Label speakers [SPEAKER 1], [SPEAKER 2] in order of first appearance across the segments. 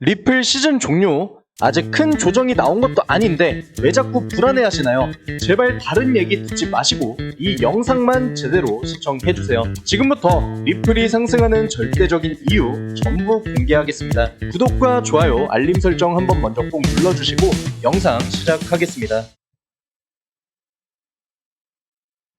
[SPEAKER 1] 리플 시즌 종료. 아직 큰 조정이 나온 것도 아닌데 왜 자꾸 불안해 하시나요? 제발 다른 얘기 듣지 마시고 이 영상만 제대로 시청해주세요. 지금부터 리플이 상승하는 절대적인 이유 전부 공개하겠습니다. 구독과 좋아요, 알림 설정 한번 먼저 꼭 눌러주시고 영상 시작하겠습니다.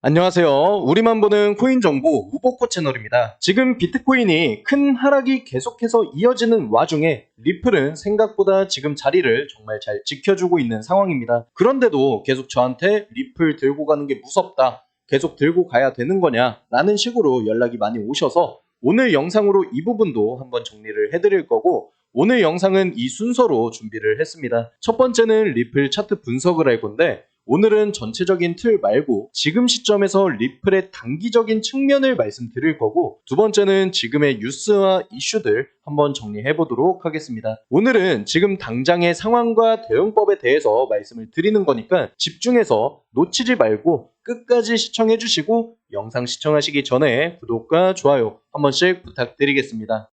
[SPEAKER 1] 안녕하세요. 우리만 보는 코인 정보 후보코 채널입니다. 지금 비트코인이 큰 하락이 계속해서 이어지는 와중에 리플은 생각보다 지금 자리를 정말 잘 지켜주고 있는 상황입니다. 그런데도 계속 저한테 리플 들고 가는 게 무섭다. 계속 들고 가야 되는 거냐? 라는 식으로 연락이 많이 오셔서 오늘 영상으로 이 부분도 한번 정리를 해드릴 거고 오늘 영상은 이 순서로 준비를 했습니다. 첫 번째는 리플 차트 분석을 할 건데 오늘은 전체적인 틀 말고 지금 시점에서 리플의 단기적인 측면을 말씀드릴 거고 두 번째는 지금의 뉴스와 이슈들 한번 정리해 보도록 하겠습니다. 오늘은 지금 당장의 상황과 대응법에 대해서 말씀을 드리는 거니까 집중해서 놓치지 말고 끝까지 시청해 주시고 영상 시청하시기 전에 구독과 좋아요 한 번씩 부탁드리겠습니다.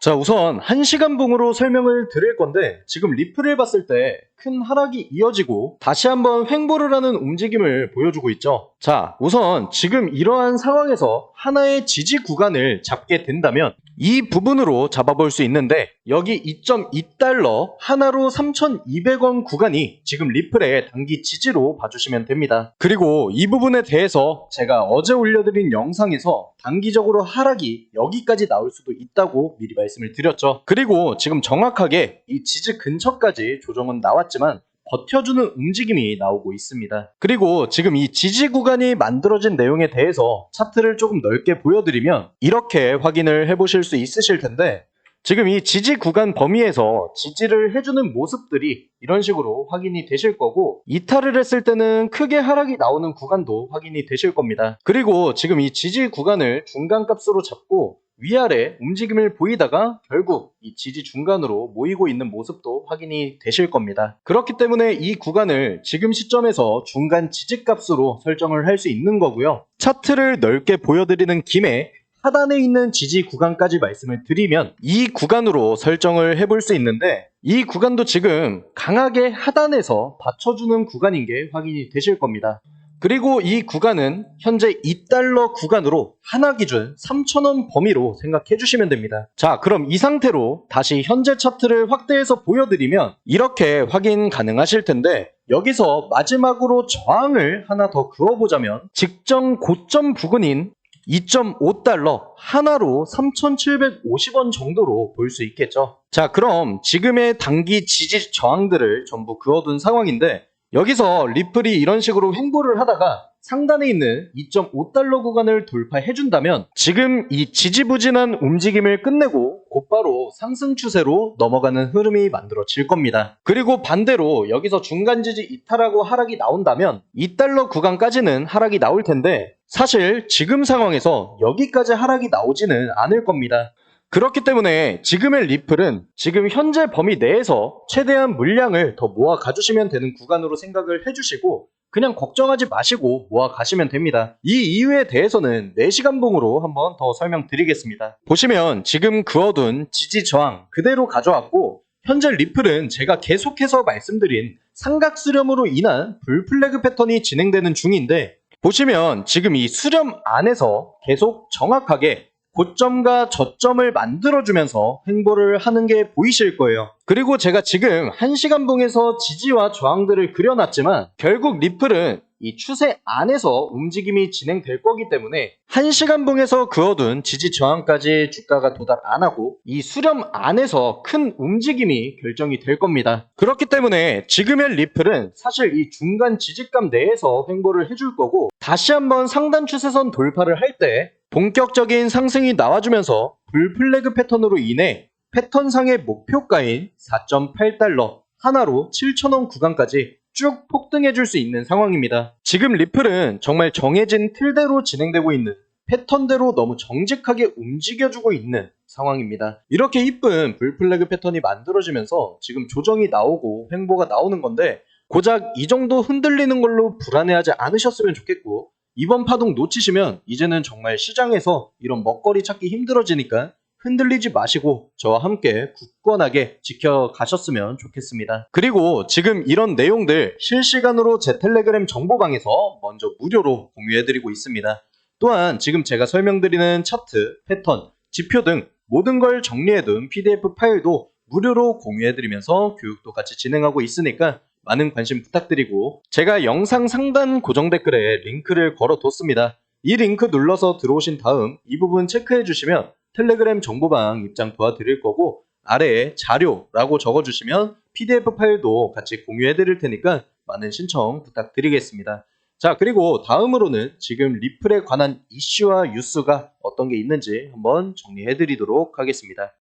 [SPEAKER 1] 자, 우선 1시간 봉으로 설명을 드릴 건데 지금 리플을 봤을 때 큰 하락이 이어지고 다시 한번 횡보를 하는 움직임을 보여주고 있죠. 자, 우선 지금 이러한 상황에서 하나의 지지 구간을 잡게 된다면 이 부분으로 잡아볼 수 있는데 여기 2.2달러 하나로 3,200원 구간이 지금 리플의 단기 지지로 봐주시면 됩니다. 그리고 이 부분에 대해서 제가 어제 올려드린 영상에서 단기적으로 하락이 여기까지 나올 수도 있다고 미리 말씀을 드렸죠. 그리고 지금 정확하게 이 지지 근처까지 조정은 나왔 지만 버텨주는 움직임이 나오고 있습니다. 그리고 지금 이 지지 구간이 만들어진 내용에 대해서 차트를 조금 넓게 보여드리면 이렇게 확인을 해보실 수 있으실 텐데 지금 이 지지 구간 범위에서 지지를 해주는 모습들이 이런 식으로 확인이 되실 거고 이탈을 했을 때는 크게 하락이 나오는 구간도 확인이 되실 겁니다. 그리고 지금 이 지지 구간을 중간 값으로 잡고 위아래 움직임을 보이다가 결국 이 지지 중간으로 모이고 있는 모습도 확인이 되실 겁니다. 그렇기 때문에 이 구간을 지금 시점에서 중간 지지 값으로 설정을 할 수 있는 거고요. 차트를 넓게 보여드리는 김에 하단에 있는 지지 구간까지 말씀을 드리면 이 구간으로 설정을 해볼 수 있는데 이 구간도 지금 강하게 하단에서 받쳐주는 구간인 게 확인이 되실 겁니다. 그리고 이 구간은 현재 2달러 구간으로 하나 기준 3,000원 범위로 생각해 주시면 됩니다. 자, 그럼 이 상태로 다시 현재 차트를 확대해서 보여드리면 이렇게 확인 가능하실 텐데 여기서 마지막으로 저항을 하나 더 그어보자면 직전 고점 부근인 2.5달러 하나로 3,750원 정도로 볼 수 있겠죠. 자, 그럼 지금의 단기 지지 저항들을 전부 그어둔 상황인데 여기서 리플이 이런 식으로 횡보를 하다가 상단에 있는 2.5달러 구간을 돌파해준다면 지금 이 지지부진한 움직임을 끝내고 곧바로 상승 추세로 넘어가는 흐름이 만들어질 겁니다. 그리고 반대로 여기서 중간 지지 이탈하고 하락이 나온다면 2달러 구간까지는 하락이 나올 텐데 사실 지금 상황에서 여기까지 하락이 나오지는 않을 겁니다. 그렇기 때문에 지금의 리플은 지금 현재 범위 내에서 최대한 물량을 더 모아 가주시면 되는 구간으로 생각을 해주시고 그냥 걱정하지 마시고 모아 가시면 됩니다. 이 이유에 대해서는 4시간 봉으로 한번 더 설명드리겠습니다. 보시면 지금 그어둔 지지 저항 그대로 가져왔고 현재 리플은 제가 계속해서 말씀드린 삼각 수렴으로 인한 불플래그 패턴이 진행되는 중인데 보시면 지금 이 수렴 안에서 계속 정확하게 고점과 저점을 만들어주면서 횡보를 하는 게 보이실 거예요. 그리고 제가 지금 1시간 봉에서 지지와 저항들을 그려놨지만 결국 리플은 이 추세 안에서 움직임이 진행될 거기 때문에 1시간 봉에서 그어둔 지지 저항까지 주가가 도달 안 하고 이 수렴 안에서 큰 움직임이 결정이 될 겁니다. 그렇기 때문에 지금의 리플은 사실 이 중간 지지감 내에서 횡보를 해줄 거고 다시 한번 상단 추세선 돌파를 할 때 본격적인 상승이 나와주면서 불플래그 패턴으로 인해 패턴상의 목표가인 4.8달러 하나로 7,000원 구간까지 쭉 폭등해 줄 수 있는 상황입니다. 지금 리플은 정말 정해진 틀대로 진행되고 있는 패턴대로 너무 정직하게 움직여주고 있는 상황입니다. 이렇게 이쁜 불플래그 패턴이 만들어지면서 지금 조정이 나오고 횡보가 나오는 건데 고작 이 정도 흔들리는 걸로 불안해하지 않으셨으면 좋겠고 이번 파동 놓치시면 이제는 정말 시장에서 이런 먹거리 찾기 힘들어지니까 흔들리지 마시고 저와 함께 굳건하게 지켜가셨으면 좋겠습니다. 그리고 지금 이런 내용들 실시간으로 제 텔레그램 정보방에서 먼저 무료로 공유해드리고 있습니다. 또한 지금 제가 설명드리는 차트, 패턴, 지표 등 모든 걸 정리해둔 PDF 파일도 무료로 공유해드리면서 교육도 같이 진행하고 있으니까 많은 관심 부탁드리고 제가 영상 상단 고정 댓글에 링크를 걸어뒀습니다. 이 링크 눌러서 들어오신 다음 이 부분 체크해 주시면 텔레그램 정보방 입장 도와드릴 거고 아래에 자료라고 적어주시면 PDF 파일도 같이 공유해 드릴 테니까 많은 신청 부탁드리겠습니다. 자 그리고 다음으로는 지금 리플에 관한 이슈와 뉴스가 어떤 게 있는지 한번 정리해 드리도록 하겠습니다.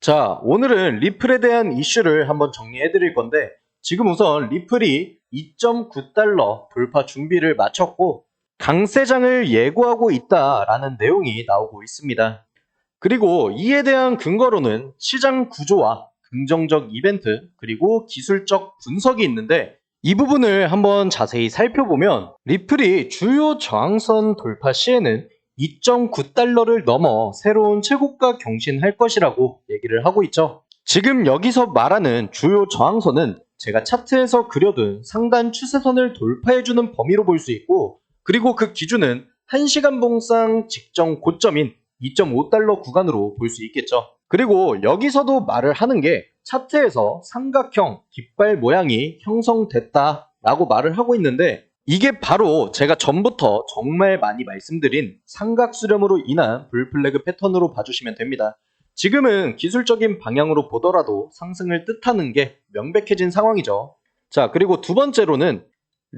[SPEAKER 1] 자 오늘은 리플에 대한 이슈를 한번 정리해 드릴 건데 지금 우선 리플이 2.9달러 돌파 준비를 마쳤고 강세장을 예고하고 있다라는 내용이 나오고 있습니다. 그리고 이에 대한 근거로는 시장 구조와 긍정적 이벤트 그리고 기술적 분석이 있는데 이 부분을 한번 자세히 살펴보면 리플이 주요 저항선 돌파 시에는 2.9달러를 넘어 새로운 최고가 경신할 것이라고 얘기를 하고 있죠. 지금 여기서 말하는 주요 저항선은 제가 차트에서 그려둔 상단 추세선을 돌파해주는 범위로 볼 수 있고 그리고 그 기준은 1시간 봉상 직전 고점인 2.5달러 구간으로 볼 수 있겠죠. 그리고 여기서도 말을 하는 게 차트에서 삼각형 깃발 모양이 형성됐다라고 말을 하고 있는데 이게 바로 제가 전부터 정말 많이 말씀드린 삼각수렴으로 인한 불플래그 패턴으로 봐주시면 됩니다. 지금은 기술적인 방향으로 보더라도 상승을 뜻하는 게 명백해진 상황이죠. 자, 그리고 두 번째로는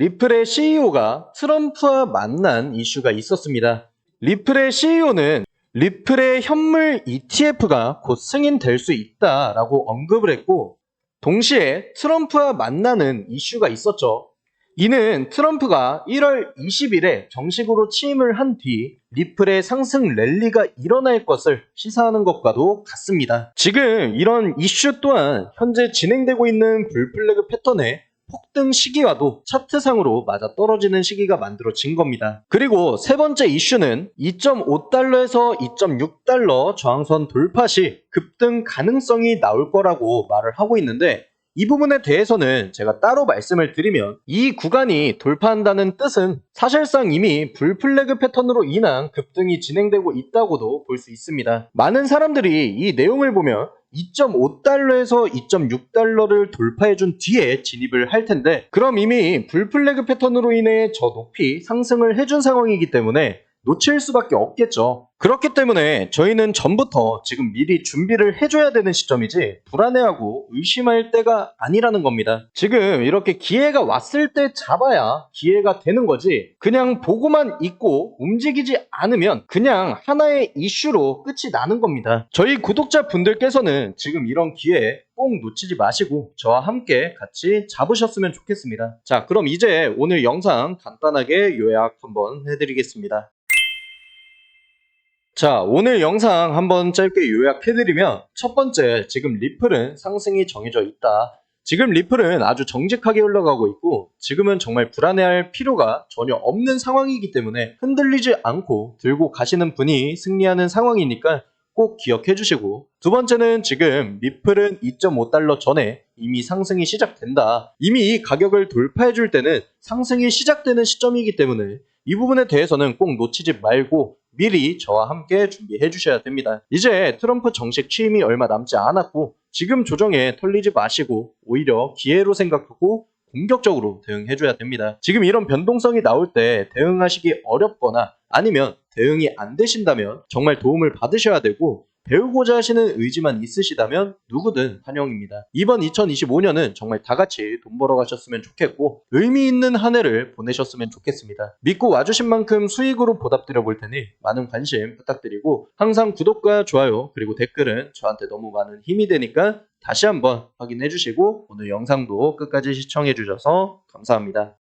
[SPEAKER 1] 리플의 CEO가 트럼프와 만난 이슈가 있었습니다. 리플의 CEO는 리플의 현물 ETF가 곧 승인될 수 있다라고 언급을 했고, 동시에 트럼프와 만나는 이슈가 있었죠. 이는 트럼프가 1월 20일에 정식으로 취임을 한 뒤 리플의 상승 랠리가 일어날 것을 시사하는 것과도 같습니다. 지금 이런 이슈 또한 현재 진행되고 있는 불플래그 패턴의 폭등 시기와도 차트상으로 맞아 떨어지는 시기가 만들어진 겁니다. 그리고 세 번째 이슈는 2.5달러에서 2.6달러 저항선 돌파 시 급등 가능성이 나올 거라고 말을 하고 있는데 이 부분에 대해서는 제가 따로 말씀을 드리면 이 구간이 돌파한다는 뜻은 사실상 이미 불플래그 패턴으로 인한 급등이 진행되고 있다고도 볼 수 있습니다. 많은 사람들이 이 내용을 보면 2.5달러에서 2.6달러를 돌파해준 뒤에 진입을 할 텐데 그럼 이미 불플래그 패턴으로 인해 저 높이 상승을 해준 상황이기 때문에 놓칠 수밖에 없겠죠. 그렇기 때문에 저희는 전부터 지금 미리 준비를 해줘야 되는 시점이지 불안해하고 의심할 때가 아니라는 겁니다. 지금 이렇게 기회가 왔을 때 잡아야 기회가 되는 거지 그냥 보고만 있고 움직이지 않으면 그냥 하나의 이슈로 끝이 나는 겁니다. 저희 구독자 분들께서는 지금 이런 기회 꼭 놓치지 마시고 저와 함께 같이 잡으셨으면 좋겠습니다. 자 그럼 이제 오늘 영상 간단하게 요약 한번 해드리겠습니다. 자, 오늘 영상 한번 짧게 요약해드리면 첫 번째, 지금 리플은 상승이 정해져 있다. 지금 리플은 아주 정직하게 흘러가고 있고 지금은 정말 불안해할 필요가 전혀 없는 상황이기 때문에 흔들리지 않고 들고 가시는 분이 승리하는 상황이니까 꼭 기억해 주시고 두 번째는 지금 리플은 2.5달러 전에 이미 상승이 시작된다. 이미 이 가격을 돌파해 줄 때는 상승이 시작되는 시점이기 때문에 이 부분에 대해서는 꼭 놓치지 말고 미리 저와 함께 준비해 주셔야 됩니다. 이제 트럼프 정식 취임이 얼마 남지 않았고 지금 조정에 털리지 마시고 오히려 기회로 생각하고 공격적으로 대응해 줘야 됩니다. 지금 이런 변동성이 나올 때 대응하시기 어렵거나 아니면 대응이 안 되신다면 정말 도움을 받으셔야 되고 배우고자 하시는 의지만 있으시다면 누구든 환영입니다. 이번 2025년은 정말 다 같이 돈 벌어 가셨으면 좋겠고 의미 있는 한 해를 보내셨으면 좋겠습니다. 믿고 와주신 만큼 수익으로 보답드려 볼 테니 많은 관심 부탁드리고 항상 구독과 좋아요 그리고 댓글은 저한테 너무 많은 힘이 되니까 다시 한번 확인해 주시고 오늘 영상도 끝까지 시청해 주셔서 감사합니다.